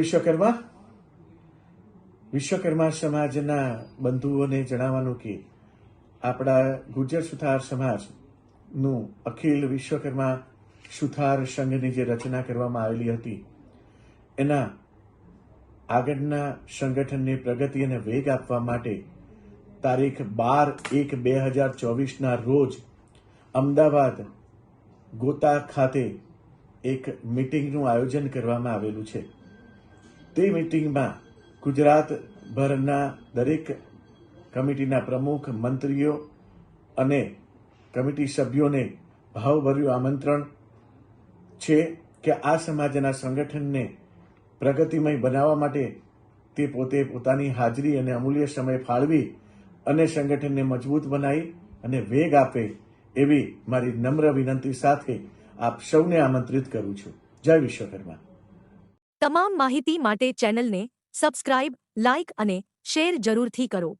વિશ્વકર્મા. વિશ્વકર્મા સમાજના બંધુઓને જણાવવાનું કે આપણા ગુજર સુથાર સમાજનું અખિલ વિશ્વકર્મા સુથાર સંઘની જે રચના કરવામાં આવેલી હતી, એના આગળના સંગઠનને પ્રગતિ અને વેગ આપવા માટે તારીખ બાર એક બે હજાર ચોવીસના રોજ અમદાવાદ ગોતા ખાતે એક મિટિંગનું આયોજન કરવામાં આવેલું છે. તે મિટિંગમાં ગુજરાતભરના દરેક કમિટીના પ્રમુખ, મંત્રીઓ અને કમિટી સભ્યોને ભાવભર્યું આમંત્રણ છે કે આ સમાજના સંગઠનને પ્રગતિમય બનાવવા માટે તે પોતે પોતાની હાજરી અને અમૂલ્ય સમય ફાળવી અને સંગઠનને મજબૂત બનાવી અને વેગ આપે એવી મારી નમ્ર વિનંતી સાથે આપ સૌને આમંત્રિત કરું છું. જય વિશ્વકર્મા. તમામ માહિતી માટે ચેનલને સબસ્ક્રાઇબ, લાઇક અને શેર જરૂરથી કરો.